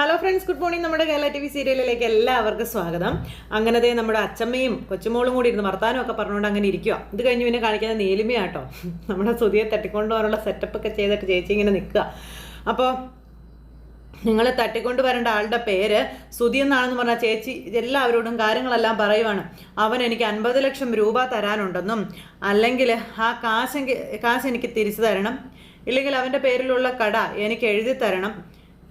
Hello friends good morning നമ്മുടെ Kerala T V സീരിയലിലേക്ക് എല്ലാവർക്കും സ്വാഗതം. അങ്ങനത്തെ നമ്മുടെ അച്ഛമ്മയും കൊച്ചുമോളും കൂടി ഇരുന്ന് വർത്താനം ഒക്കെ പറഞ്ഞുകൊണ്ട് അങ്ങനെ ഇരിക്കുക ഇത് കഴിഞ്ഞ് പിന്നെ കാണിക്കുന്ന നീലിമയാട്ടോ നമ്മുടെ സുതിയെ തട്ടിക്കൊണ്ടുപോകാനുള്ള സെറ്റപ്പ് ഒക്കെ ചെയ്തിട്ട് ചേച്ചി ഇങ്ങനെ നിൽക്കുക അപ്പോൾ നിങ്ങൾ തട്ടിക്കൊണ്ട് വരേണ്ട ആളുടെ പേര് സുധി എന്നാണെന്ന് പറഞ്ഞ ചേച്ചി എല്ലാവരോടും കാര്യങ്ങളെല്ലാം പറയുവാണ്. അവൻ എനിക്ക് അൻപത് ലക്ഷം രൂപ തരാനുണ്ടെന്നും അല്ലെങ്കിൽ ആ കാശ് കാശ് എനിക്ക് തിരിച്ചു തരണം ഇല്ലെങ്കിൽ അവന്റെ പേരിലുള്ള കട എനിക്ക് എഴുതി തരണം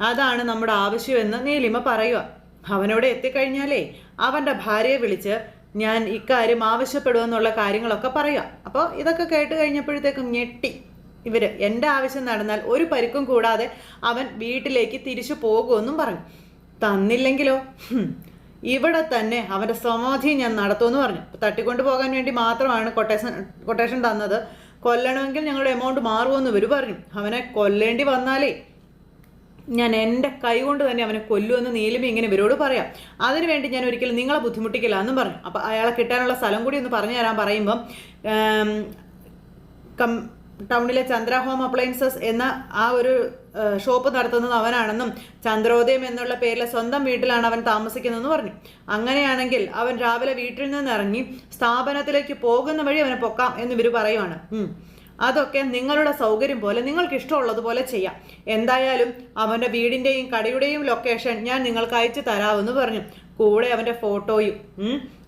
അതാണ് നമ്മുടെ ആവശ്യമെന്ന് നീലിമ പറയുക. അവനോട് എത്തിക്കഴിഞ്ഞാലേ അവന്റെ ഭാര്യയെ വിളിച്ച് ഞാൻ ഇക്കാര്യം ആവശ്യപ്പെടുമെന്നുള്ള കാര്യങ്ങളൊക്കെ പറയുക. അപ്പോൾ ഇതൊക്കെ കേട്ട് കഴിഞ്ഞപ്പോഴത്തേക്കും ഞെട്ടി. ഇവർ എന്റെ ആവശ്യം നടന്നാൽ ഒരു പരിക്കും കൂടാതെ അവൻ വീട്ടിലേക്ക് തിരിച്ചു പോകുമെന്നും പറഞ്ഞു. തന്നില്ലെങ്കിലോ? ഇവിടെ തന്നെ അവന്റെ സമാധി ഞാൻ നടത്തുമെന്ന് പറഞ്ഞു. തട്ടിക്കൊണ്ടു പോകാൻ വേണ്ടി മാത്രമാണ് കൊട്ടേഷൻ കൊട്ടേഷൻ തന്നത്. കൊല്ലണമെങ്കിൽ ഞങ്ങളുടെ എമൗണ്ട് മാറുമെന്ന് ഇവർ പറഞ്ഞു. അവനെ കൊല്ലേണ്ടി വന്നാലേ ഞാൻ എന്റെ കൈ കൊണ്ട് തന്നെ അവനെ കൊല്ലുമെന്ന് നീലിമ ഇങ്ങനെ ഇവരോട് പറയാം. അതിനുവേണ്ടി ഞാൻ ഒരിക്കലും നിങ്ങളെ ബുദ്ധിമുട്ടിക്കില്ല എന്നും പറഞ്ഞു. അപ്പോൾ അയാളെ കിട്ടാനുള്ള സ്ഥലം കൂടി ഒന്ന് പറഞ്ഞു തരാൻ പറയുമ്പം കം ടൗണിലെ ചന്ദ്ര ഹോം അപ്ലയൻസസ് എന്ന ആ ഒരു ഷോപ്പ് നടത്തുന്നത് അവനാണെന്നും ചന്ദ്രോദയം എന്നുള്ള പേരിലെ സ്വന്തം വീട്ടിലാണ് അവൻ താമസിക്കുന്നതെന്ന് പറഞ്ഞു. അങ്ങനെയാണെങ്കിൽ അവൻ രാവിലെ വീട്ടിൽ നിന്ന് ഇറങ്ങി സ്ഥാപനത്തിലേക്ക് പോകുന്ന വഴി അവനെ പൊക്കാം എന്ന് ഇവർ പറയുവാണ്. അതൊക്കെ നിങ്ങളുടെ സൗകര്യം പോലെ നിങ്ങൾക്ക് ഇഷ്ടമുള്ളതുപോലെ ചെയ്യാം. എന്തായാലും അവന്റെ വീടിന്റെയും കടയുടെയും ലൊക്കേഷൻ ഞാൻ നിങ്ങൾക്ക് അയച്ചു തരാമെന്ന് പറഞ്ഞു. കൂടെ അവന്റെ ഫോട്ടോയും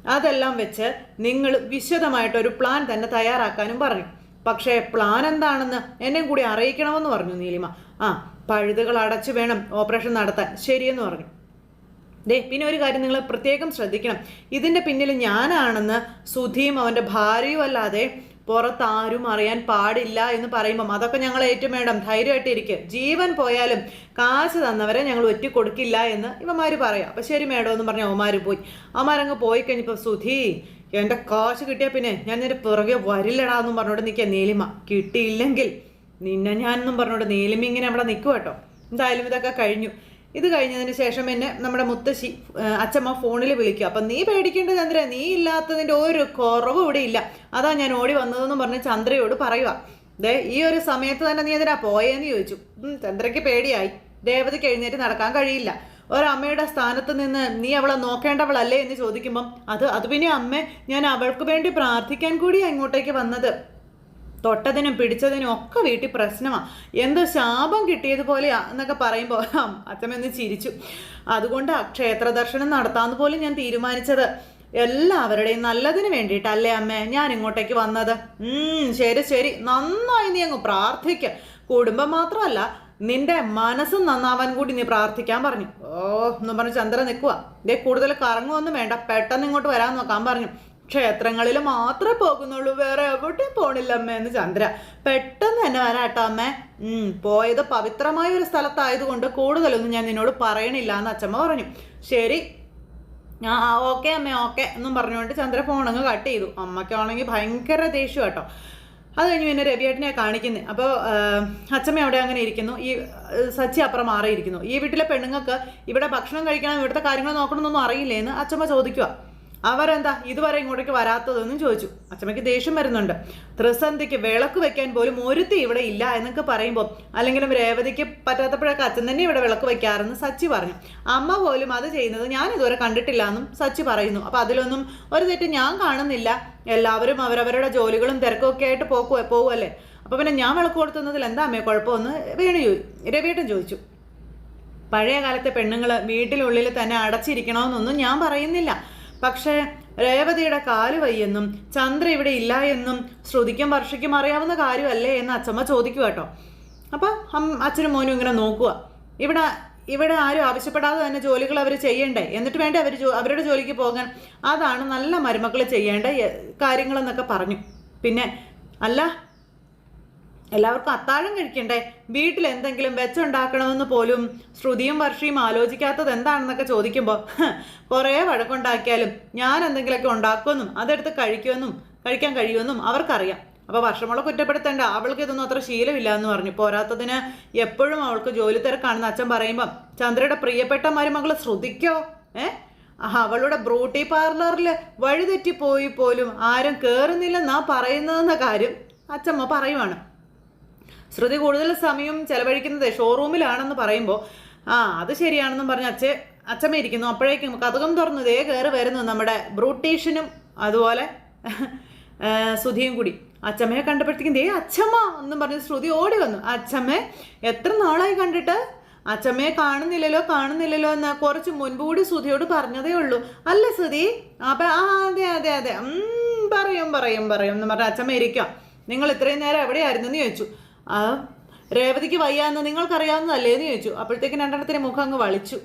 അതെല്ലാം വെച്ച് നിങ്ങൾ വിശദമായിട്ടൊരു പ്ലാൻ തന്നെ തയ്യാറാക്കാനും പറഞ്ഞു. പക്ഷേ പ്ലാൻ എന്താണെന്ന് എന്നെ കൂടി അറിയിക്കണമെന്ന് പറഞ്ഞു നീലിമ. ആ പഴുതുകൾ അടച്ചു വേണം ഓപ്പറേഷൻ നടത്താൻ. ശരിയെന്ന് പറഞ്ഞു. ദേ പിന്നെ ഒരു കാര്യം നിങ്ങൾ പ്രത്യേകം ശ്രദ്ധിക്കണം. ഇതിന്റെ പിന്നിൽ ഞാനാണെന്ന് സുധിയും അവന്റെ ഭാര്യയും അല്ലാതെ പുറത്ത് ആരും അറിയാൻ പാടില്ല എന്ന് പറയുമ്പം അതൊക്കെ ഞങ്ങൾ ഏറ്റവും വേണം. ധൈര്യമായിട്ട് ഇരിക്കുക ജീവൻ പോയാലും കാശ് തന്നവരെ ഞങ്ങൾ ഒറ്റ കൊടുക്കില്ല എന്ന് ഇവന്മാർ പറയാം. അപ്പം ശരി മേഡം എന്ന് പറഞ്ഞ അവന്മാർ പോയി. അവന്മാരങ്ങ് പോയി കഴിഞ്ഞപ്പോൾ സുധി എന്റെ കാശ് കിട്ടിയാൽ പിന്നെ ഞാൻ നിന്റെ പുറകെ വരില്ലടാ എന്നും പറഞ്ഞോണ്ട് നിൽക്കുക നീലിമ. കിട്ടിയില്ലെങ്കിൽ നിന്നെ ഞാനെന്നും പറഞ്ഞോട് നീലിമ ഇങ്ങനെ അവിടെ നിൽക്കും കേട്ടോ എന്തായാലും ഇതൊക്കെ കഴിഞ്ഞു. ഇത് കഴിഞ്ഞതിന് ശേഷം എന്നെ നമ്മുടെ മുത്തശ്ശി അച്ഛമ്മ ഫോണിൽ വിളിക്കുക അപ്പം നീ പേടിക്കേണ്ട ചന്ദ്ര നീ ഇല്ലാത്തതിന്റെ ഒരു കുറവും ഇവിടെ ഇല്ല. അതാ ഞാൻ ഓടി വന്നതെന്ന് പറഞ്ഞ് ചന്ദ്രയോട് പറയുക ദേ ഈ ഒരു സമയത്ത് തന്നെ നീ എന്തിനാ പോയെന്ന് ചോദിച്ചു. ചന്ദ്രയ്ക്ക് പേടിയായി. ദേവതയ്ക്ക് എഴുന്നേറ്റ് നടക്കാൻ കഴിയില്ല. ഒരമ്മയുടെ സ്ഥാനത്ത് നിന്ന് നീ അവളെ നോക്കേണ്ടവളല്ലേ എന്ന് ചോദിക്കുമ്പം അത് അത് പിന്നെ അമ്മ ഞാൻ അവൾക്ക് വേണ്ടി പ്രാർത്ഥിക്കാൻ കൂടിയാണ് ഇങ്ങോട്ടേക്ക് വന്നത്. തൊട്ടതിനും പിടിച്ചതിനും ഒക്കെ വീട്ടിൽ പ്രശ്നമാണ് എന്തോ ശാപം കിട്ടിയതുപോലെയാ എന്നൊക്കെ പറയുമ്പോൾ അച്ഛമ്മ ചിരിച്ചു. അതുകൊണ്ട് ക്ഷേത്ര ദർശനം നടത്താമെന്ന് പോലും ഞാൻ തീരുമാനിച്ചത്. എല്ലാവരുടെയും നല്ലതിന് വേണ്ടിയിട്ടല്ലേ അമ്മേ ഞാൻ ഇങ്ങോട്ടേക്ക് വന്നത്. ശരി ശരി. നന്നായി നീ അങ്ങ് പ്രാർത്ഥിക്ക. കുടുംബം മാത്രമല്ല നിന്റെ മനസ്സും നന്നാവാൻ കൂടി നീ പ്രാർത്ഥിക്കാൻ പറഞ്ഞു. ഓ എന്നും പറഞ്ഞു ചന്ദ്ര നിൽക്കുക ഇതേ കൂടുതൽ കറങ്ങുമൊന്നും വേണ്ട. പെട്ടെന്ന് ഇങ്ങോട്ട് വരാൻ നോക്കാൻ പറഞ്ഞു. ക്ഷേത്രങ്ങളിൽ മാത്രമേ പോകുന്നുള്ളൂ. വേറെ എവിടെയും പോണില്ല അമ്മ എന്ന് ചന്ദ്ര. പെട്ടെന്ന് തന്നെ വരാട്ടോ അമ്മ. ഉം പോയത് പവിത്രമായ ഒരു സ്ഥലത്തായതുകൊണ്ട് കൂടുതലൊന്നും ഞാൻ നിന്നോട് പറയണില്ല എന്ന് അച്ഛമ്മ പറഞ്ഞു. ശരി. ആ ഓക്കെ അമ്മ ഓക്കെ എന്നും പറഞ്ഞുകൊണ്ട് ചന്ദ്ര ഫോണങ്ങ് കട്ട് ചെയ്തു. അമ്മയ്ക്കാണെങ്കിൽ ഭയങ്കര ദേഷ്യം കേട്ടോ. അത് കഴിഞ്ഞ് പിന്നെ രവിയേട്ടനെ കാണിക്കുന്നത് അപ്പോൾ അച്ഛമ്മ അവിടെ അങ്ങനെ ഇരിക്കുന്നു. ഈ സച്ചി അപ്പുറം മാറിയിരിക്കുന്നു. ഈ വീട്ടിലെ പെണ്ണുങ്ങൾക്ക് ഇവിടെ ഭക്ഷണം കഴിക്കണം ഇവിടുത്തെ കാര്യങ്ങൾ നോക്കണമെന്നൊന്നും അറിയില്ലേന്ന് അച്ഛമ്മ ചോദിക്കുക അവരെന്താ ഇതുവരെ ഇങ്ങോട്ടേക്ക് വരാത്തതെന്നും ചോദിച്ചു. അച്ഛമ്മയ്ക്ക് ദേഷ്യം വരുന്നുണ്ട്. ത്രിസന്ധിക്ക് വിളക്ക് വെക്കാൻ പോലും ഒരുത്തി ഇവിടെ ഇല്ല എന്നൊക്കെ പറയുമ്പോൾ അല്ലെങ്കിലും രേവതിക്ക് പറ്റാത്തപ്പോഴൊക്കെ അച്ഛൻ തന്നെ ഇവിടെ വിളക്ക് വെക്കാറെന്ന് സച്ചി പറഞ്ഞു. അമ്മ പോലും അത് ചെയ്യുന്നത് ഞാൻ ഇതുവരെ കണ്ടിട്ടില്ല എന്നും സച്ചി പറയുന്നു. അപ്പം അതിലൊന്നും ഒരു തെറ്റ് ഞാൻ കാണുന്നില്ല. എല്ലാവരും അവരവരുടെ ജോലികളും തിരക്കൊക്കെ ആയിട്ട് പോക്കു പോവുമല്ലേ അപ്പം പിന്നെ ഞാൻ വിളക്ക് കൊടുത്തുന്നതിൽ എന്താ അമ്മയെ കുഴപ്പമെന്ന് വേണു ചോദി രവിയേട്ടൻ ചോദിച്ചു. പഴയ കാലത്തെ പെണ്ണുങ്ങൾ വീട്ടിനുള്ളിൽ തന്നെ അടച്ചിരിക്കണമെന്നൊന്നും ഞാൻ പറയുന്നില്ല. പക്ഷേ രേവതിയുടെ കാൽ വയ്യെന്നും ചന്ദ്ര ഇവിടെ ഇല്ല എന്നും ശ്രുതിക്കും വർഷയ്ക്കും അറിയാവുന്ന കാര്യമല്ലേ എന്ന് അച്ഛമ്മ ചോദിക്കുക കേട്ടോ. അപ്പോൾ അച്ഛനും മോനും ഇങ്ങനെ നോക്കുക. ഇവിടെ ഇവിടെ ആരും ആവശ്യപ്പെടാതെ തന്നെ ജോലികൾ അവർ ചെയ്യണ്ടേ? എന്നിട്ട് വേണ്ടി അവർ അവരുടെ ജോലിക്ക് പോകാൻ? അതാണ് നല്ല മരുമക്കൾ ചെയ്യേണ്ട കാര്യങ്ങളെന്നൊക്കെ പറഞ്ഞു. പിന്നെ അല്ല എല്ലാവർക്കും അത്താഴം കഴിക്കണ്ടേ? വീട്ടിൽ എന്തെങ്കിലും വെച്ചുണ്ടാക്കണമെന്ന് പോലും ശ്രുതിയും വർഷയും ആലോചിക്കാത്തത് എന്താണെന്നൊക്കെ ചോദിക്കുമ്പോൾ കുറേ വഴക്കുണ്ടാക്കിയാലും ഞാൻ എന്തെങ്കിലുമൊക്കെ ഉണ്ടാക്കുമെന്നും അതെടുത്ത് കഴിക്കുമെന്നും കഴിക്കാൻ കഴിയുമെന്നും അവർക്കറിയാം. അപ്പോൾ വർഷമോളെ കുറ്റപ്പെടുത്തേണ്ട. അവൾക്ക് ഇതൊന്നും അത്ര ശീലമില്ല എന്ന് പറഞ്ഞു. പോരാത്തതിന് എപ്പോഴും അവൾക്ക് ജോലി തിരക്കാണെന്ന് അച്ഛൻ പറയുമ്പം ചന്ദ്രയുടെ പ്രിയപ്പെട്ട മരുമകൾ ശ്രുതിക്കോ? ഏ? അവളുടെ ബ്രൂട്ടി പാർലറിൽ വഴിതെറ്റിപ്പോയി പോലും ആരും കയറുന്നില്ലെന്നാ പറയുന്നതെന്ന കാര്യം അച്ഛമ്മ പറയുവാണ്. ശ്രുതി കൂടുതൽ സമയം ചെലവഴിക്കുന്നത് ഷോറൂമിലാണെന്ന് പറയുമ്പോൾ ആ അത് ശരിയാണെന്നും പറഞ്ഞ് അച്ഛ അച്ഛമ്മ ഇരിക്കുന്നു. അപ്പോഴേക്കും കഥകം തുറന്നു. ദേ കയറി വരുന്നു നമ്മുടെ ബ്രൂട്ടീഷനും അതുപോലെ സുധിയും കൂടി. അച്ഛമ്മയെ കണ്ടപ്പോഴത്തേക്കും ദേ അച്ഛമ്മ എന്നും പറഞ്ഞ് ശ്രുതി ഓടി വന്നു. അച്ഛമ്മ എത്ര നാളായി കണ്ടിട്ട്? അച്ഛമ്മയെ കാണുന്നില്ലല്ലോ കാണുന്നില്ലല്ലോ എന്ന് കുറച്ച് മുൻപ് കൂടി സുധിയോട് പറഞ്ഞതേ ഉള്ളൂ. അല്ല സുധി അപ്പൊ ആ അതെ അതെ അതെ. പറയും പറയും പറയും എന്ന് പറഞ്ഞ അച്ഛമ്മ ഇരിക്കാം. നിങ്ങൾ ഇത്രയും നേരം എവിടെയായിരുന്നു എന്ന് ചോദിച്ചു. ആ രേവതിക്ക് വയ്യാന്ന് നിങ്ങൾക്കറിയാവുന്നതല്ലേ എന്ന് ചോദിച്ചു. അപ്പോഴത്തേക്കും രണ്ടെണ്ണത്തിന് മുഖം അങ്ങ് വളിച്ചു.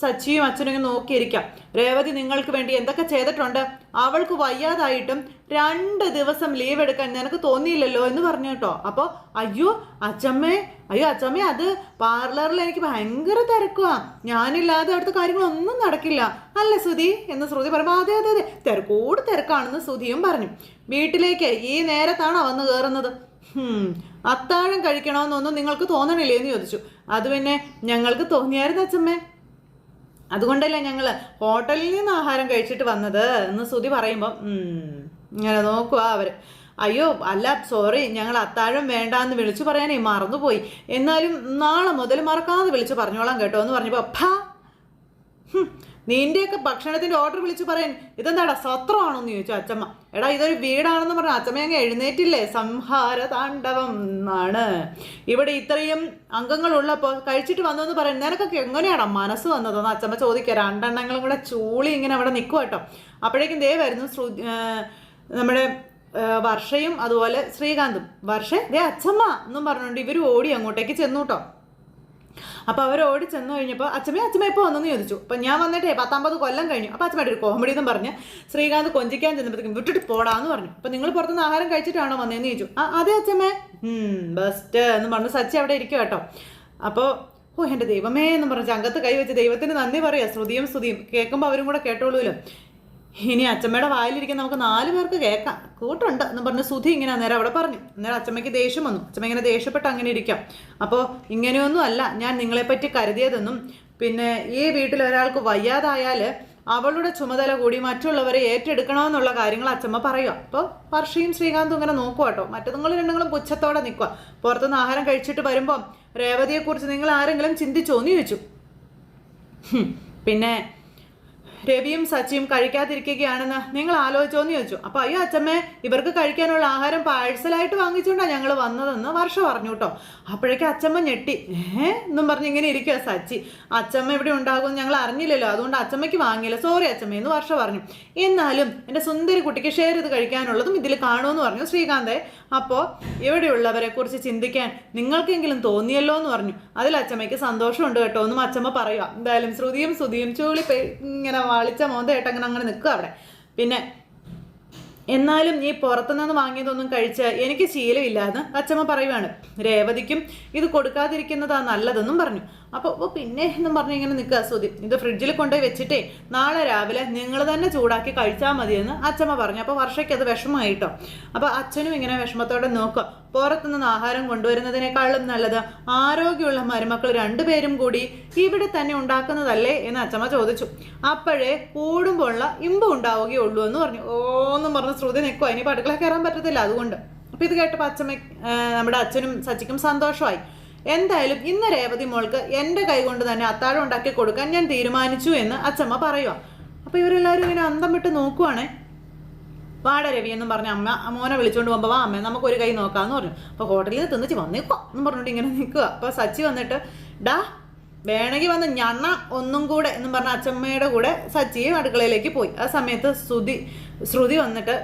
സച്ചിയും അച്ഛനും ഇങ്ങനെ നോക്കിയിരിക്കാം. രേവതി നിങ്ങൾക്ക് വേണ്ടി എന്തൊക്കെ ചെയ്തിട്ടുണ്ട്? അവൾക്ക് വയ്യാതായിട്ടും രണ്ട് ദിവസം ലീവ് എടുക്കാൻ നിനക്ക് തോന്നിയില്ലല്ലോ എന്ന് പറഞ്ഞു കേട്ടോ. അപ്പോൾ അയ്യോ അച്ചമ്മേ അയ്യോ അച്ചമ്മേ അത് പാർലറിൽ എനിക്ക് ഭയങ്കര തിരക്കുവാ. ഞാനില്ലാതെ അവിടുത്തെ കാര്യങ്ങളൊന്നും നടക്കില്ല. അല്ല സുധി എന്ന് ശ്രുതി പറയുമ്പോൾ അതെ അതെ അതെ. തിരക്കോട് തിരക്കാണെന്ന് സുധിയും പറഞ്ഞു. വീട്ടിലേക്ക് ഈ നേരത്താണോ വന്ന് കയറുന്നത് അത്താഴം കഴിക്കണമെന്നൊന്നും നിങ്ങൾക്ക് തോന്നണില്ലേ എന്ന് ചോദിച്ചു. അത് പിന്നെ ഞങ്ങൾക്ക് തോന്നിയായിരുന്നു അച്ഛമ്മേ. അതുകൊണ്ടല്ലേ ഞങ്ങൾ ഹോട്ടലിൽ നിന്ന് ആഹാരം കഴിച്ചിട്ട് വന്നത് എന്ന് സുധി പറയുമ്പം ഇങ്ങനെ നോക്കുക അവർ അയ്യോ അല്ല സോറി ഞങ്ങൾ അത്താഴം വേണ്ട എന്ന് വിളിച്ചു പറയാനേ മറന്നുപോയി. എന്നാലും നാളെ മുതൽ മറക്കാതെ വിളിച്ച് പറഞ്ഞോളാം കേട്ടോ എന്ന് പറഞ്ഞപ്പോൾ അപ്പാ! നിന്റെയൊക്കെ ഭക്ഷണത്തിന്റെ ഓർഡർ വിളിച്ചു പറയാൻ ഇതെന്താടാ സത്രമാണോ എന്ന് ചോദിച്ചു അച്ചമ്മ. എടാ ഇതൊരു വീടാണെന്ന് പറഞ്ഞ. അച്ചമ്മ അങ്ങ് എഴുന്നേറ്റില്ലേ? സംഹാര താണ്ഡവം എന്നാണ്. ഇവിടെ ഇത്രയും അംഗങ്ങൾ ഉള്ളപ്പോൾ കഴിച്ചിട്ട് വന്നു എന്ന് പറയും നിനക്കൊക്കെ എങ്ങനെയാടാ മനസ്സ് വന്നതെന്ന് അച്ചമ്മ ചോദിക്കുക. രണ്ടെണ്ണങ്ങളും കൂടെ ചൂളി ഇങ്ങനെ അവിടെ നിൽക്കുക കേട്ടോ. അപ്പോഴേക്കും ദേ വരുന്നു നമ്മുടെ വർഷയും അതുപോലെ ശ്രീകാന്തും. വർഷ ദേ അച്ചമ്മ എന്നും പറഞ്ഞുകൊണ്ട് ഇവർ ഓടി അങ്ങോട്ടേക്ക് ചെന്നു കേട്ടോ. അപ്പൊ അവർ ഓടി ചെന്നു കഴിഞ്ഞപ്പോൾ അച്ഛമ്മ അച്ഛമ്മ ഇപ്പോൾ വന്നെന്ന് ചോദിച്ചു. അപ്പൊ ഞാൻ വന്നിട്ടേ പത്താമ്പത് കൊല്ലം കഴിഞ്ഞു. അപ്പോൾ അച്ഛമ്മയുടെ ഒരു കോമഡി എന്നും പറഞ്ഞ് ശ്രീകാന്ത് കൊഞ്ചിക്കാൻ ചെന്നപ്പോഴത്തേക്കും വിട്ടിട്ട് പോടാന്ന് പറഞ്ഞു. അപ്പോൾ നിങ്ങൾ പുറത്തുനിന്ന് ആഹാരം കഴിച്ചിട്ടാണോ വന്നതെന്ന് ചോദിച്ചു. ആ അതെ അച്ഛമ്മേ. ബെസ്റ്റ് എന്ന് പറഞ്ഞു. സച്ചി അവിടെ ഇരിക്കും കേട്ടോ. അപ്പോൾ ഓ എന്റെ ദൈവമേ എന്ന് പറഞ്ഞ് അങ്കത്ത് കൈവച്ച് ദൈവത്തിന് നന്ദി പറയാ. ശ്രുതിയും ശ്രുതിയും കേൾക്കുമ്പോൾ അവരും കൂടെ കേട്ടോളൂല്ലോ. ഇനി അച്ഛമ്മയുടെ വായിലിരിക്കുന്ന നമുക്ക് നാലു പേർക്ക് കേൾക്കാം. കൂട്ടുണ്ട് എന്ന് പറഞ്ഞ് സുധി ഇങ്ങനെ അന്നേരം അവിടെ പറഞ്ഞു. അന്നേരം അച്ചമ്മയ്ക്ക് ദേഷ്യം വന്നു. അച്ചമ്മ ഇങ്ങനെ ദേഷ്യപ്പെട്ട് അങ്ങനെ ഇരിക്കാം. അപ്പോൾ ഇങ്ങനെയൊന്നും അല്ല. ഞാൻ നിങ്ങളെപ്പറ്റി കരുതിയതെന്നും പിന്നെ ഈ വീട്ടിൽ ഒരാൾക്ക് വയ്യാതായാൽ അവളുടെ ചുമതല കൂടി മറ്റുള്ളവരെ ഏറ്റെടുക്കണമെന്നുള്ള കാര്യങ്ങൾ അച്ചമ്മ പറയുക അപ്പോൾ വർഷയും ശ്രീകാന്തും ഇങ്ങനെ നോക്കുക കേട്ടോ. മറ്റു നിങ്ങൾ രണ്ടുങ്ങളും പുച്ഛത്തോടെ നിൽക്കുക പുറത്തുനിന്ന് ആഹാരം കഴിച്ചിട്ട് വരുമ്പം രേവതിയെക്കുറിച്ച് നിങ്ങൾ ആരെങ്കിലും ചിന്തിച്ചോ എന്ന് ചോദിച്ചു. പിന്നെ രവിയും സച്ചിയും കഴിക്കാതിരിക്കുകയാണെന്ന് നിങ്ങൾ ആലോചിച്ചോന്ന് ചോദിച്ചു. അപ്പൊ അയ്യോ അച്ഛമ്മേ ഇവർക്ക് കഴിക്കാനുള്ള ആഹാരം പാഴ്സലായിട്ട് വാങ്ങിച്ചുകൊണ്ടാണ് ഞങ്ങൾ വന്നതെന്ന് വർഷ പറഞ്ഞു കേട്ടോ. അപ്പോഴേക്കും അച്ഛമ്മ ഞെട്ടി. ഏ? എന്നും പറഞ്ഞ് ഇങ്ങനെ ഇരിക്കുക സച്ചി. അച്ഛമ്മ ഇവിടെ ഉണ്ടാകുമെന്ന് ഞങ്ങൾ അറിഞ്ഞില്ലല്ലോ. അതുകൊണ്ട് അച്ഛമ്മയ്ക്ക് വാങ്ങിയില്ല. സോറി അച്ഛമ്മ എന്ന് വർഷ പറഞ്ഞു. എന്നാലും എന്റെ സുന്ദരി കുട്ടിക്ക് ഷെയർ ചെയ്ത് കഴിക്കാനുള്ളതും ഇതിൽ കാണുമെന്ന് പറഞ്ഞു ശ്രീകാന്തെ. അപ്പോൾ ഇവിടെയുള്ളവരെ കുറിച്ച് ചിന്തിക്കാൻ നിങ്ങൾക്കെങ്കിലും തോന്നിയല്ലോ എന്ന് പറഞ്ഞു. അതിൽ അച്ഛമ്മയ്ക്ക് സന്തോഷമുണ്ട് കേട്ടോ എന്നും അച്ഛമ്മ പറയുക എന്തായാലും ശ്രുതിയും ശ്രുതിയും ചൂളി ഇങ്ങനെ വളിച്ച മോന്തയായിട്ട് അങ്ങനെ അങ്ങനെ നിൽക്കുക അവിടെ. പിന്നെ എന്നാലും ഈ പുറത്തുനിന്ന് വാങ്ങിയതൊന്നും കഴിച്ച് എനിക്ക് ശീലമില്ലാന്ന് അച്ഛമ്മ പറയുവാണ്. രേവതിക്കും ഇത് കൊടുക്കാതിരിക്കുന്നതാ നല്ലതെന്നും പറഞ്ഞു. അപ്പോൾ അപ്പോൾ പിന്നെ എന്നും പറഞ്ഞ് ഇങ്ങനെ നിൽക്കുക സുതി ഇത് ഫ്രിഡ്ജിൽ കൊണ്ടുപോയി വെച്ചിട്ടേ നാളെ രാവിലെ നിങ്ങൾ തന്നെ ചൂടാക്കി കഴിച്ചാൽ മതിയെന്ന് അച്ഛമ്മ പറഞ്ഞു. അപ്പോൾ വർഷയ്ക്ക് അത് വിഷമമായിട്ടോ. അപ്പോൾ അച്ഛനും ഇങ്ങനെ വിഷമത്തോടെ നോക്കുക. പുറത്തുനിന്ന് ആഹാരം കൊണ്ടുവരുന്നതിനേക്കാളും നല്ലത് ആരോഗ്യമുള്ള മരുമക്കൾ രണ്ടുപേരും കൂടി ഇവിടെ തന്നെ ഉണ്ടാക്കുന്നതല്ലേ എന്ന് അച്ഛമ്മ ചോദിച്ചു. അപ്പോഴേ കൂടുമ്പോഴുള്ള ഇമ്പം ഉണ്ടാവുകയുള്ളൂ എന്ന് പറഞ്ഞു. ഓന്നും പറഞ്ഞ് ശ്രുതി നിൽക്കുക. ഇനി അടുക്കള കയറാൻ പറ്റത്തില്ല അതുകൊണ്ട്. അപ്പം ഇത് കേട്ടപ്പോൾ അച്ഛമ്മ നമ്മുടെ അച്ഛനും സച്ചിക്കും സന്തോഷമായി. എന്തായാലും ഇന്ന് രേവതി മോൾക്ക് എന്റെ കൈ കൊണ്ട് തന്നെ അത്താഴം ഉണ്ടാക്കി കൊടുക്കാൻ ഞാൻ തീരുമാനിച്ചു എന്ന് അച്ഛമ്മ പറയുക അപ്പോൾ ഇവരെല്ലാവരും ഇങ്ങനെ അന്തം വിട്ട് നോക്കുവാണേ. വാട രവി എന്നും പറഞ്ഞ അമ്മ മോനെ വിളിച്ചുകൊണ്ട് പോകുമ്പോൾ വാ അമ്മ നമുക്ക് ഒരു കൈ നോക്കാമെന്ന് പറഞ്ഞു. അപ്പോൾ ഹോട്ടലിൽ നിന്ന് തിന്നിച്ച് വന്നേക്കോ എന്നും പറഞ്ഞിട്ട് ഇങ്ങനെ നിൽക്കുക അപ്പോൾ സച്ചി വന്നിട്ട് ഡാ വേണമെങ്കിൽ വന്ന് ഞണ്ണ ഒന്നും കൂടെ എന്നും പറഞ്ഞ അച്ചമ്മയുടെ കൂടെ സച്ചിയും അടുക്കളയിലേക്ക് പോയി. ആ സമയത്ത് ശ്രുതി ശ്രുതി വന്നിട്ട്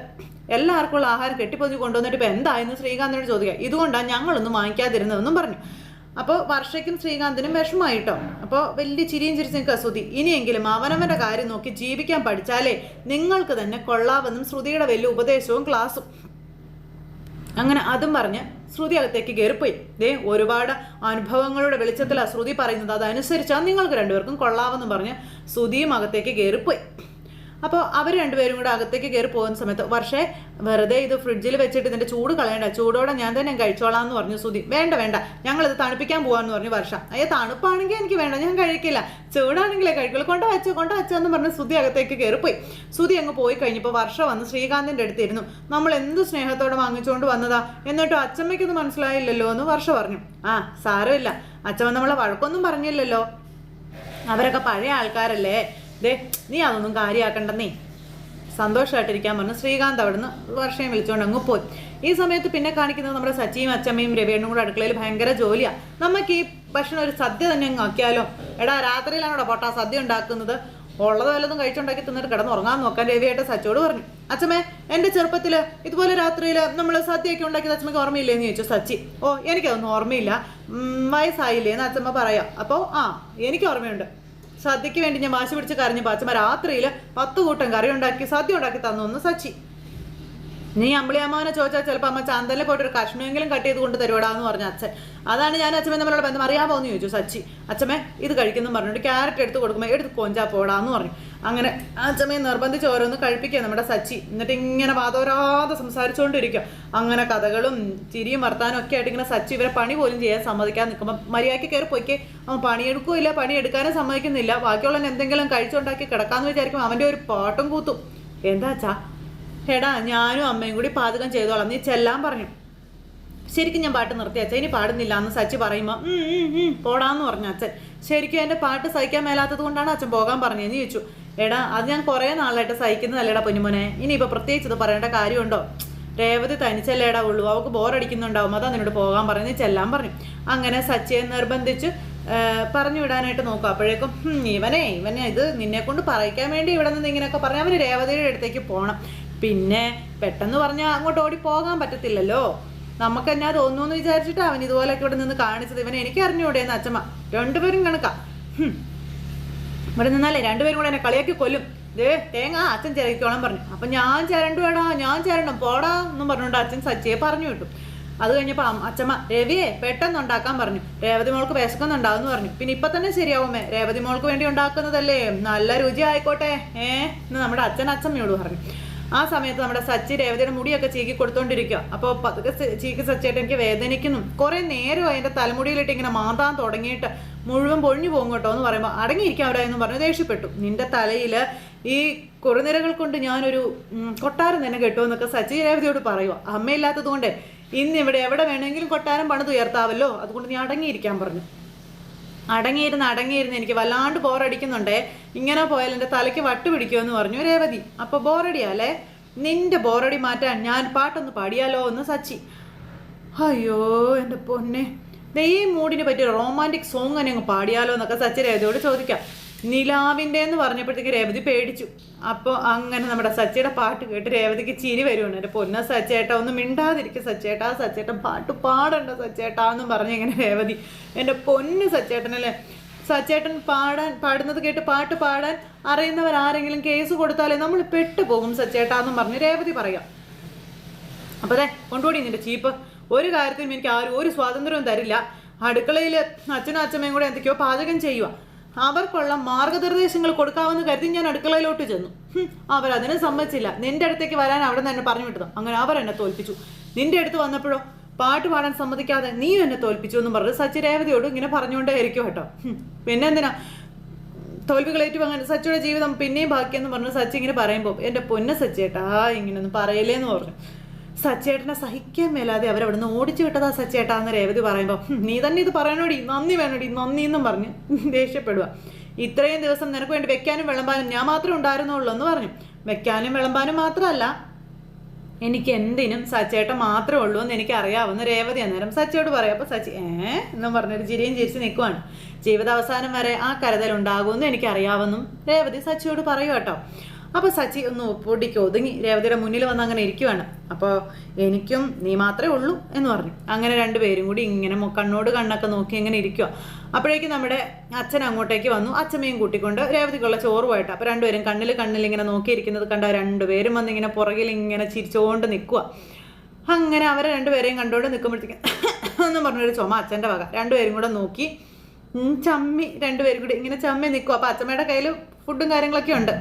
എല്ലാവർക്കും ഉള്ള ആഹാരം കെട്ടിപ്പൊതി കൊണ്ടുവന്നിട്ട് ഇപ്പോൾ എന്തായെന്ന് ശ്രീകാന്തിനോട് ചോദിക്കുക. ഇതുകൊണ്ടാണ് ഞങ്ങളൊന്നും വാങ്ങിക്കാതിരുന്നതെന്നും പറഞ്ഞു. അപ്പോൾ വർഷയ്ക്കും ശ്രീകാന്തിനും വിഷമമായിട്ടോ? അപ്പോൾ വലിയ ചിരിയും ചിരിച്ചും കസുതി ഇനിയെങ്കിലും അവനവന്റെ കാര്യം നോക്കി ജീവിക്കാൻ പഠിച്ചാലേ നിങ്ങൾക്ക് തന്നെ കൊള്ളാവെന്നും ശ്രുതിയുടെ വലിയ ഉപദേശവും ക്ലാസ്സും അങ്ങനെ അതും പറഞ്ഞ് ശ്രുതി അകത്തേക്ക് കയറിപ്പോയി. ദേ ഒരുപാട് അനുഭവങ്ങളുടെ വെളിച്ചത്തിലാണ് ശ്രുതി പറയുന്നത്. അതനുസരിച്ചാണ് നിങ്ങൾക്ക് രണ്ടുപേർക്കും കൊള്ളാവെന്നും പറഞ്ഞ് ശ്രുതിയും അകത്തേക്ക് കയറിപ്പോയി. അപ്പോൾ അവർ രണ്ടുപേരും കൂടെ അകത്തേക്ക് കയറി പോകുന്ന സമയത്ത് പക്ഷേ വെറുതെ ഇത് ഫ്രിഡ്ജിൽ വെച്ചിട്ട് ഇതിന്റെ ചൂട് കളയണ്ട ചൂടോടെ ഞാൻ തന്നെ കഴിച്ചോളാം എന്ന് പറഞ്ഞു സുധി. വേണ്ട വേണ്ട ഞങ്ങളിത് തണുപ്പിക്കാൻ പോകാമെന്ന് പറഞ്ഞു വർഷ. അയ്യോ തണുപ്പാണെങ്കിൽ എനിക്ക് വേണ്ട ഞാൻ കഴിക്കില്ല. ചൂടാണെങ്കിലേ കഴിക്കുള്ളൂ. കൊണ്ട് വെച്ചോ കൊണ്ട് വെച്ചോ എന്ന് പറഞ്ഞ് സുധി അകത്തേക്ക് കയറിപ്പോയി സുധി അങ്ങ് പോയി കഴിഞ്ഞപ്പോൾ വർഷ വന്ന് ശ്രീകാന്തിന്റെ അടുത്തിരുന്നു. നമ്മൾ എന്ത് സ്നേഹത്തോടെ വാങ്ങിച്ചുകൊണ്ട് വന്നതാ? എന്നിട്ടും അച്ചമ്മയ്ക്കൊന്നും മനസ്സിലായില്ലല്ലോ എന്ന് വർഷ പറഞ്ഞു. ആ സാരമില്ല. അച്ഛമ്മ നമ്മളെ വഴക്കൊന്നും പറഞ്ഞില്ലല്ലോ. അവരൊക്കെ പഴയ ആൾക്കാരല്ലേ? ദേ നീ അതൊന്നും കാര്യമാക്കണ്ടെന്നേ സന്തോഷമായിട്ടിരിക്കാൻ പറഞ്ഞു. ശ്രീകാന്ത് അവിടുന്ന് വർഷയും വിളിച്ചുകൊണ്ട് അങ്ങ് പോയി. ഈ സമയത്ത് പിന്നെ കാണിക്കുന്നത് നമ്മുടെ സച്ചിയും അച്ചമ്മയും രവിയണ്ണും കൂടെ അടുക്കളയിൽ ഭയങ്കര ജോലിയാണ് നമുക്ക് ഈ ഭക്ഷണം ഒരു സദ്യ തന്നെ അങ്ങ് ആക്കിയാലോ? എടാ രാത്രിയിലാണോടാ പൊട്ടാ സദ്യ ഉണ്ടാക്കുന്നത്? ഉള്ളത് വല്ലതും കഴിച്ചുണ്ടാക്കി തിന്നിട്ട് കിടന്നുറങ്ങാൻ നോക്കാൻ രവിയായിട്ട് സച്ചോട് പറഞ്ഞു. അച്ഛമ്മേ എന്റെ ചെറുപ്പത്തിൽ ഇതുപോലെ രാത്രിയിൽ നമ്മൾ സദ്യയൊക്കെ ഉണ്ടാക്കിയത് അച്ഛമ്മക്ക് ഓർമ്മയില്ലേന്ന് ചോദിച്ചു സച്ചി. ഓ എനിക്കതൊന്നും ഓർമ്മയില്ല. വയസ്സായില്ലേ വയസ്സായില്ലേന്ന് അച്ഛമ്മ പറയാം. അപ്പോൾ ആ എനിക്ക് ഓർമ്മയുണ്ട്. സദ്യക്ക് വേണ്ടി ഞാൻ വാശി പിടിച്ച് കരഞ്ഞു പാച്ചമ്മ രാത്രിയിൽ പത്ത് കൂട്ടം കറി ഉണ്ടാക്കി സദ്യ ഉണ്ടാക്കി തന്നു ഒന്ന് സച്ചി. നീ അമ്പിളി അമ്മാവനെ ചോദിച്ചാൽ ചിലപ്പോൾ അമ്മ ചന്തലിൽ പോയിട്ട് ഒരു കഷ്ണമെങ്കിലും കട്ട് ചെയ്ത് കൊണ്ട് തരുവാടാന്ന് പറഞ്ഞ അച്ഛൻ. അതാണ് ഞാൻ അച്ഛമ്മ തമ്മിലുള്ള ബന്ധം. അറിയാമോ എന്ന് ചോദിച്ചു സച്ചി. അച്ഛമ്മേ ഇത് കഴിക്കുന്നു പറഞ്ഞിട്ട് ക്യാരറ്റ് എടുത്ത് കൊടുക്കുമ്പോൾ എടുത്ത് കൊഞ്ചാ പോടാന്ന് പറഞ്ഞു. അങ്ങനെ ആ സമയം നിർബന്ധിച്ച് ഓരോന്ന് കഴിപ്പിക്കുക. നമ്മുടെ സച്ചി എന്നിട്ട് ഇങ്ങനെ വാതോരാതെ സംസാരിച്ചുകൊണ്ടിരിക്കുക. അങ്ങനെ കഥകളും ചിരിയും വർത്താനും ഒക്കെ ആയിട്ട് ഇങ്ങനെ സച്ചി ഇവരെ പണി പോലും ചെയ്യാൻ സമ്മതിക്കാൻ നിൽക്കുമ്പോൾ മര്യാദയ്ക്ക് കയറി പോയിക്കേ. അവൻ പണിയെടുക്കുകയില്ല പണിയെടുക്കാനും സമ്മതിക്കുന്നില്ല. ബാക്കിയുള്ള എന്തെങ്കിലും കഴിച്ചുണ്ടാക്കി കിടക്കാന്ന് വിചാരിക്കും അവന്റെ ഒരു പാട്ടും കൂത്തും. എന്താ അച്ഛാ? എടാ ഞാനും അമ്മയും കൂടി പാചകം ചെയ്തോളാം. നീ ചെല്ലാൻ പറഞ്ഞു. ശരിക്കും ഞാൻ പാട്ട് നിർത്തി അച്ഛൻ ഇനി പാടുന്നില്ല എന്ന് സച്ചി പറയുമ്പോൾ "ഉം, ഉം, ഉം, പോടാന്ന് പറഞ്ഞു അച്ഛൻ. ശരിക്കും എന്റെ പാട്ട് സഹിക്കാൻ മേലാത്തത് കൊണ്ടാണ് അച്ഛൻ പോകാൻ പറഞ്ഞതെന്ന് ചോദിച്ചു. എടാ അത് ഞാൻ കുറേ നാളായിട്ട് സഹിക്കുന്നതല്ലേടാ പൊന്നുമോനെ? ഇനിയിപ്പോൾ പ്രത്യേകിച്ച് ഇത് പറയേണ്ട കാര്യമുണ്ടോ? രേവതി തനിച്ചല്ലേടാ ഉള്ളൂ. അവൾക്ക് ബോറടിക്കുന്നുണ്ടാവും. അതാ നിന്നോട് പോകാൻ പറഞ്ഞു ചെല്ലാൻ പറഞ്ഞു. അങ്ങനെ സച്ചിയെ നിർബന്ധിച്ച് പറഞ്ഞു വിടാനായിട്ട് നോക്കും. അപ്പോഴേക്കും ഇവനെ ഇവനെ ഇത് നിന്നെ കൊണ്ട് പറയിക്കാൻ വേണ്ടി ഇവിടെ നിന്ന് ഇങ്ങനെയൊക്കെ പറഞ്ഞാൽ അവന് രേവതിയുടെ അടുത്തേക്ക് പോകണം പിന്നെ പെട്ടെന്ന് പറഞ്ഞാൽ അങ്ങോട്ട് ഓടി പോകാൻ പറ്റത്തില്ലല്ലോ. നമുക്ക് എന്നാ തോന്നുന്നു വിചാരിച്ചിട്ട് അവൻ ഇതുപോലെയൊക്കെ ഇവിടെ നിന്ന് കാണിച്ചത്. ഇവനെ എനിക്ക് അറിഞ്ഞൂടെയെന്ന് അച്ഛമ്മ രണ്ടുപേരും കണക്കാ. ഇവിടെ നിന്നാലേ രണ്ടുപേരും കൂടെ എന്നെ കളിയാക്കി കൊല്ലും. ദേ തേങ്ങ അച്ഛൻ ചിരക്കിക്കോളാൻ പറഞ്ഞു. അപ്പം ഞാൻ ചേരണ്ടു വേടാ ഞാൻ ചേരണം പോടാ എന്നും പറഞ്ഞുകൊണ്ട് അച്ഛൻ സച്ചിയെ പറഞ്ഞു വിട്ടു. അത് കഴിഞ്ഞപ്പോൾ അച്ഛമ്മ രവിയെ പെട്ടെന്ന് ഉണ്ടാക്കാൻ പറഞ്ഞു. രേവതി മോൾക്ക് വിശക്കുന്നുണ്ടാവെന്ന് പറഞ്ഞു. പിന്നെ ഇപ്പം തന്നെ ശരിയാവുമേ രേവതി മോൾക്ക് വേണ്ടി ഉണ്ടാക്കുന്നതല്ലേ? നല്ല രുചി ആയിക്കോട്ടെ ഏ? എന്ന് നമ്മുടെ അച്ഛൻ അച്ഛമ്മയോട് പറഞ്ഞു. ആ സമയത്ത് നമ്മുടെ സച്ചി രേവതിയുടെ മുടിയൊക്കെ ചീക്കി കൊടുത്തോണ്ടിരിക്കുക അപ്പോൾ പതുക്കെ ചീക്കി സച്ചിയായിട്ട് എനിക്ക് വേദനിക്കുന്നു. കുറേ നേരം അതിന്റെ തലമുടിയിലിട്ട് ഇങ്ങനെ മാന്താൻ തുടങ്ങിയിട്ട് മുഴുവൻ പൊഴിഞ്ഞു പോകും കേട്ടോ എന്ന് പറയുമ്പോൾ അടങ്ങിയിരിക്കാം അവിടെ എന്ന് പറഞ്ഞു ദേഷ്യപ്പെട്ടു. നിന്റെ തലയിൽ ഈ കുറുനിരകൾ കൊണ്ട് ഞാനൊരു കൊട്ടാരം തന്നെ കെട്ടുമെന്നൊക്കെ സച്ചി രേവതിയോട് പറയുക അമ്മയില്ലാത്തത് കൊണ്ട് ഇന്ന് ഇവിടെ എവിടെ വേണമെങ്കിലും കൊട്ടാരം പണിത് ഉയർത്താവല്ലോ അതുകൊണ്ട് നീ അടങ്ങിയിരിക്കാൻ പറഞ്ഞു. അടങ്ങിയിരുന്ന് അടങ്ങിയിരുന്ന് എനിക്ക് വല്ലാണ്ട് ബോറടിക്കുന്നുണ്ടേ ഇങ്ങനെ പോയാൽ എന്റെ തലയ്ക്ക് വട്ട് പിടിക്കുമെന്ന് പറഞ്ഞു രേവതി. അപ്പോൾ ബോറടിയാ അല്ലേ? നിന്റെ ബോറടി മാറ്റാൻ ഞാൻ പാട്ടൊന്ന് പാടിയാലോ എന്ന് സച്ചി. അയ്യോ എന്റെ പൊന്നെ. ദേ ഈ മൂഡിന് പറ്റിയ റൊമാന്റിക് സോങ് തന്നെ അങ്ങ് പാടിയാലോ എന്നൊക്കെ സച്ചി രേവതിയോട് ചോദിക്കാം. നിലാവിന്റെ എന്ന് പറഞ്ഞപ്പോഴത്തേക്ക് രേവതി പേടിച്ചു. അപ്പോൾ അങ്ങനെ നമ്മുടെ സച്ചയുടെ പാട്ട് കേട്ട് രേവതിക്ക് ചിരി വരുവാണ്. എന്റെ പൊന്ന സച്ചേട്ട ഒന്നും മിണ്ടാതിരിക്കും സച്ചേട്ടാ സച്ചേട്ടൻ പാട്ട് പാടണ്ട സച്ചേട്ടാ എന്നും പറഞ്ഞ് ഇങ്ങനെ രേവതി എന്റെ പൊന്ന് സച്ചേട്ടനല്ലേ സച്ചേട്ടൻ പാടാൻ പാടുന്നത് കേട്ട് പാട്ട് പാടാൻ അറിയുന്നവർ ആരെങ്കിലും കേസ് കൊടുത്താലേ നമ്മൾ പെട്ടുപോകും സച്ചേട്ടാ എന്നും പറഞ്ഞ് രേവതി പറയാം. അപ്പോൾ അതെ കൊണ്ടുപോടി നിന്റെ ചീപ്പ്. ഒരു കാര്യത്തിനും എനിക്ക് ആരും ഒരു സ്വാതന്ത്ര്യവും തരില്ല. അടുക്കളയിൽ അച്ഛനും അച്ഛമ്മയും കൂടെ എന്തൊക്കെയോ പാചകം ചെയ്യുക അവർക്കുള്ള മാർഗനിർദ്ദേശങ്ങൾ കൊടുക്കാമെന്ന് കരുതി ഞാൻ അടുക്കളയിലോട്ട് ചെന്നു. അവർ അതിനെ സമ്മതിച്ചില്ല. നിന്റെ അടുത്തേക്ക് വരാൻ അവിടെ നിന്ന് എന്നെ പറഞ്ഞു വിട്ടത്. അങ്ങനെ അവർ എന്നെ തോൽപ്പിച്ചു. നിന്റെ അടുത്ത് വന്നപ്പോഴോ? പാട്ട് പാടാൻ സമ്മതിക്കാതെ നീ എന്നെ തോൽപ്പിച്ചു എന്ന് പറഞ്ഞ് സച്ചി രേവതിയോട് ഇങ്ങനെ പറഞ്ഞുകൊണ്ടേ ആയിരിക്കും കേട്ടോ പിന്നെ എന്തിനാ? തോൽവികളേറ്റു അങ്ങനെ സച്ചിയുടെ ജീവിതം പിന്നെയും ബാക്കിയെന്ന് പറഞ്ഞ് സച്ചി ഇങ്ങനെ പറയുമ്പോൾ എന്റെ പൊന്ന സച്ചി സച്ചേട്ടാ ഇങ്ങനെയൊന്നും പറയലേന്ന് പറഞ്ഞു. സച്ചേട്ടനെ സഹിക്കാൻ മേലാതെ അവരവിടുന്ന് ഓടിച്ചു വിട്ടതാ സച്ചേട്ടാ എന്ന് രേവതി പറയുമ്പോൾ നീ തന്നെ ഇത് പറയണോടി നന്ദി വേണോടി നന്ദി എന്നും പറഞ്ഞ് ദേഷ്യപ്പെടുക. ഇത്രയും ദിവസം നിനക്ക് വേണ്ടി വെക്കാനും വിളമ്പാനും ഞാൻ മാത്രമേ ഉണ്ടായിരുന്നുള്ളൂ എന്ന് പറഞ്ഞു. വെക്കാനും വിളമ്പാനും മാത്രമല്ല എനിക്ക് എന്തിനും സച്ചേട്ടൻ മാത്രമേ ഉള്ളൂ എന്ന് എനിക്ക് അറിയാവുന്ന രേവതി അന്നേരം സച്ചയോട് പറയാം. അപ്പോൾ സച്ചി ഏ? എന്നും പറഞ്ഞൊരു ചിരിയും ചിരിച്ച് നിൽക്കുവാണ്. ജീവിതാവസാനം വരെ ആ കരുതൽ ഉണ്ടാകുമെന്ന് എനിക്ക് അറിയാവുന്നും രേവതി സച്ചിയോട് പറയൂ കേട്ടോ. അപ്പോൾ സച്ചി ഒന്ന് ഒപ്പൊടിക്ക് ഒതുങ്ങി രേവതിയുടെ മുന്നിൽ വന്ന് അങ്ങനെ ഇരിക്കുവാണ്. അപ്പോൾ എനിക്കും നീ മാത്രമേ ഉള്ളൂ എന്ന് പറഞ്ഞു. അങ്ങനെ രണ്ടുപേരും കൂടി ഇങ്ങനെ കണ്ണോട് കണ്ണൊക്കെ നോക്കി ഇങ്ങനെ ഇരിക്കുക അപ്പോഴേക്കും നമ്മുടെ അച്ഛൻ അങ്ങോട്ടേക്ക് വന്നു. അച്ഛമ്മയും കൂട്ടിക്കൊണ്ട് രേവതിക്കുള്ള ചോറുമായിട്ട് അപ്പോൾ രണ്ടുപേരും കണ്ണിൽ കണ്ണിൽ ഇങ്ങനെ നോക്കിയിരിക്കുന്നത് കണ്ട രണ്ടുപേരും വന്ന് ഇങ്ങനെ പുറകിൽ ഇങ്ങനെ ചിരിച്ചുകൊണ്ട് നിൽക്കുക അങ്ങനെ അവരെ രണ്ടുപേരെയും കണ്ടുകൊണ്ട് നിൽക്കുമ്പോഴത്തേക്കും എന്നും പറഞ്ഞൊരു ചുമ അച്ഛന്റെ വക. രണ്ടുപേരും കൂടെ നോക്കി. ചമ്മി. രണ്ടുപേരും കൂടി ഇങ്ങനെ ചമ്മി നിൽക്കും അപ്പോൾ അച്ഛമ്മയുടെ കയ്യിൽ ഫുഡും കാര്യങ്ങളൊക്കെ ഉണ്ട്.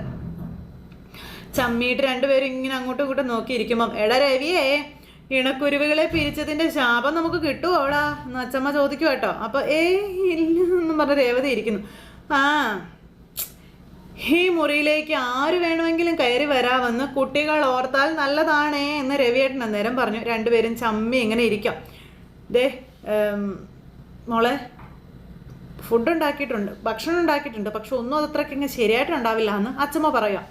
ചമ്മിയിട്ട് രണ്ടുപേരും ഇങ്ങനെ അങ്ങോട്ടും ഇങ്ങോട്ടും നോക്കിയിരിക്കുമ്പം എടാ രവിയേ ഇണക്കുരുവികളെ പിരിച്ചതിന്റെ ശാപം നമുക്ക് കിട്ടുമോ അവളാ? എന്ന് അച്ചമ്മ ചോദിക്കും കേട്ടോ. അപ്പൊ ഏ ഇല്ല എന്നും പറഞ്ഞ രേവതി ഇരിക്കുന്നു. ആ ഈ മുറിയിലേക്ക് ആര് വേണമെങ്കിലും കയറി വരാമെന്ന് കുട്ടികൾ ഓർത്താൽ നല്ലതാണേ എന്ന് രവിയേട്ടൻ അന്നേരം പറഞ്ഞു. രണ്ടുപേരും ചമ്മി ഇങ്ങനെ ഇരിക്കാം. ദേ മോളെ ഫുഡ് ഉണ്ടാക്കിയിട്ടുണ്ട് ഭക്ഷണം ഉണ്ടാക്കിയിട്ടുണ്ട് പക്ഷെ ഒന്നും അതത്രയ്ക്ക് ഇങ്ങനെ ശരിയായിട്ടുണ്ടാവില്ല എന്ന് അച്ചമ്മ പറയുക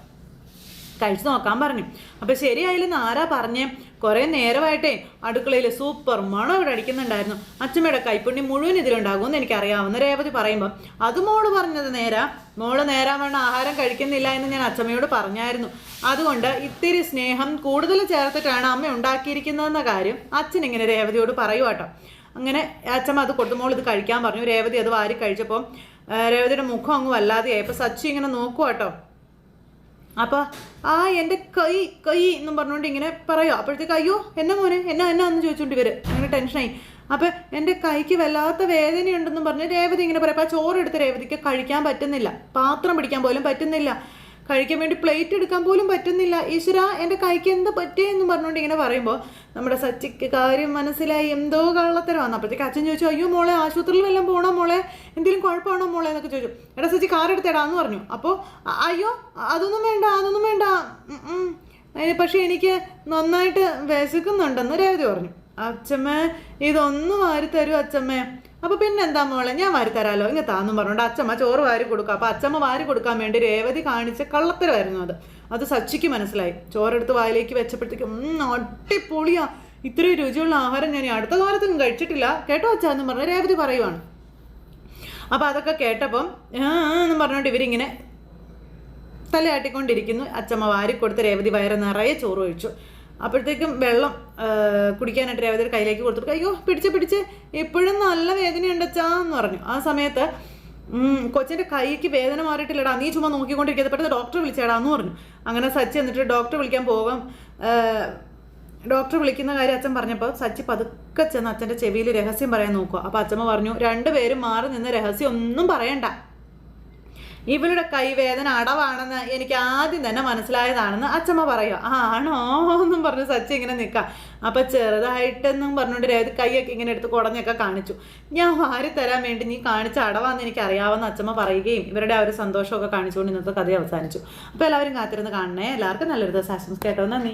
കഴിച്ചു നോക്കാൻ പറഞ്ഞു. അപ്പോൾ ശരിയായില്ലെന്ന് ആരാ പറഞ്ഞേ? കുറേ നേരമായിട്ടേ അടുക്കളയിൽ സൂപ്പർ മണം ഇവിടെ അടിക്കുന്നുണ്ടായിരുന്നു. അച്ഛമ്മയുടെ കൈപ്പുണ്യം മുഴുവൻ ഇതിലുണ്ടാകുമെന്ന് എനിക്കറിയാവുന്ന രേവതി പറയുമ്പോൾ അത് മോൾ പറഞ്ഞത് നേരാ. മോൾ നേരാൻ വേണ്ട ആഹാരം കഴിക്കുന്നില്ല എന്ന് ഞാൻ അച്ഛമ്മയോട് പറഞ്ഞായിരുന്നു. അതുകൊണ്ട് ഇത്തിരി സ്നേഹം കൂടുതൽ ചേർത്തിട്ടാണ് അമ്മ ഉണ്ടാക്കിയിരിക്കുന്നതെന്ന കാര്യം അച്ഛൻ ഇങ്ങനെ രേവതിയോട് പറയുവാട്ടോ അങ്ങനെ അച്ഛമ്മ അത് കൊടുത്തു മോൾ ഇത് കഴിക്കാൻ പറഞ്ഞു. രേവതി അത് വാരി കഴിച്ചപ്പോൾ രേവതിയുടെ മുഖം അങ്ങ് വല്ലാതെയായി. അപ്പോൾ സച്ചി ഇങ്ങനെ നോക്കുവാട്ടോ അപ്പോൾ ആ എന്റെ കൈ കൈ എന്നും പറഞ്ഞുകൊണ്ട് ഇങ്ങനെ പറയോ. അപ്പോഴത്തേക്ക് അയ്യോ എന്നാ മോനെ? എന്നാ എന്നാ? എന്ന് ചോദിച്ചുകൊണ്ട് ഇവർ അങ്ങനെ ടെൻഷനായി. അപ്പോൾ എന്റെ കൈക്ക് വല്ലാത്ത വേദനയുണ്ടെന്ന് പറഞ്ഞ് രേവതി ഇങ്ങനെ പറയാം. അപ്പോൾ ആ ചോറെടുത്ത് രേവതിക്ക് കഴിക്കാൻ പറ്റുന്നില്ല. പാത്രം പിടിക്കാൻ പോലും പറ്റുന്നില്ല. കഴിക്കാൻ വേണ്ടി പ്ലേറ്റ് എടുക്കാൻ പോലും പറ്റുന്നില്ല. ഈശ്വര എന്റെ കൈക്ക് എന്ത് പറ്റിയെന്നും പറഞ്ഞുകൊണ്ട് ഇങ്ങനെ പറയുമ്പോൾ നമ്മുടെ സച്ചിക്ക് കാര്യം മനസ്സിലായി. എന്തോ കള്ളത്തരമാണ് അപ്പോഴത്തേക്ക് അച്ഛൻ ചോദിച്ചു അയ്യോ മോളെ ആശുപത്രിയിൽ വല്ലതും പോകണോ മോളെ? എന്തെങ്കിലും കുഴപ്പമാണോ മോളെ? എന്നൊക്കെ ചോദിച്ചു. എടാ സച്ചി കാർ എടുത്തേടാന്ന് പറഞ്ഞു. അപ്പോൾ അയ്യോ അതൊന്നും വേണ്ട അതൊന്നും വേണ്ട. പക്ഷേ എനിക്ക് നന്നായിട്ട് വിശക്കുന്നുണ്ടെന്ന് രേവതി പറഞ്ഞു. അച്ഛമ്മേ ഇതൊന്നും ആര് തരൂ അച്ഛമ്മേ. അപ്പോൾ പിന്നെന്താ മോളെ? ഞാൻ വാരി തരാലോ. ഇങ്ങനെ താന്നും പറഞ്ഞുകൊണ്ട് അച്ഛമ്മ ചോറ് വാരി കൊടുക്കുക അപ്പോൾ അച്ഛമ്മ വാരി കൊടുക്കാൻ വേണ്ടി രേവതി കാണിച്ച കള്ളത്തരമായിരുന്നു അത്. അത് സച്ചിക്ക് മനസ്സിലായി. ചോറെടുത്ത് വായിലേക്ക് വെച്ചപ്പോഴത്തേക്കും അടിപൊളിയാ. ഇത്രയും രുചിയുള്ള ആഹാരം ഞാൻ അടുത്ത കാലത്തൊന്നും കഴിച്ചിട്ടില്ല. കേട്ടോ അച്ഛാ എന്ന് പറഞ്ഞ് രേവതി പറയുവാണ്. അപ്പോൾ അതൊക്കെ കേട്ടപ്പം പറഞ്ഞോണ്ട് എന്നും പറഞ്ഞുകൊണ്ട് ഇവരിങ്ങനെ തലയാട്ടിക്കൊണ്ടിരിക്കുന്നു. അച്ചമ്മ വാരി കൊടുത്ത് രേവതി വയറ് നിറയെ ചോറ് ഒഴിച്ചു. അപ്പോഴത്തേക്കും വെള്ളം കുടിക്കാനായിട്ട് രേവതിയുടെ കയ്യിലേക്ക് കൊടുത്തിട്ട് അയ്യോ പിടിച്ച് പിടിച്ച് ഇപ്പോഴും നല്ല വേദനയുണ്ട് അച്ഛാ എന്ന് പറഞ്ഞു. ആ സമയത്ത് കൊച്ചിന്റെ കൈക്ക് വേദന മാറിയിട്ടില്ലടാ നീ ചുമ്മാ നോക്കിക്കൊണ്ടിരിക്കുന്നത് പെട്ടെന്ന് ഡോക്ടറെ വിളിച്ചേടാ എന്ന് പറഞ്ഞു. അങ്ങനെ സച്ചി എന്നിട്ട് ഡോക്ടറെ വിളിക്കാൻ പോകാം. ഡോക്ടറെ വിളിക്കുന്ന കാര്യം അച്ഛൻ പറഞ്ഞപ്പോൾ സച്ചി പതുക്കെ ചെന്ന് അച്ഛന്റെ ചെവിയിൽ രഹസ്യം പറയാൻ നോക്കുക. അപ്പോൾ അച്ഛമ്മ പറഞ്ഞു രണ്ടുപേരും മാറി നിന്ന് രഹസ്യം ഒന്നും പറയണ്ട. ഇവളുടെ കൈവേദന അടവാണെന്ന് എനിക്ക് ആദ്യം തന്നെ മനസ്സിലായതാണെന്ന് അച്ഛമ്മ പറയുക. ആണോ? എന്നും പറഞ്ഞ് സച്ചി ഇങ്ങനെ നിൽക്കാം അപ്പം ചെറുതായിട്ടെന്നും പറഞ്ഞുകൊണ്ട് രേവതി കൈയൊക്കെ ഇങ്ങനെ എടുത്ത് കുടഞ്ഞൊക്കെ കാണിച്ചു. ഞാൻ വാരി തരാൻ വേണ്ടി നീ കാണിച്ച അടവാന്ന് എനിക്ക് അറിയാവുന്ന അച്ഛമ്മ പറയുകയും ഇവരുടെ ആ ഒരു സന്തോഷമൊക്കെ കാണിച്ചുകൊണ്ട് ഇന്നത്തെ കഥ അവസാനിച്ചു. അപ്പോൾ എല്ലാവരും കാത്തിരുന്ന് കാണണേ. എല്ലാവർക്കും നല്ലൊരു ദിവസം. കേട്ടോ. നന്ദി.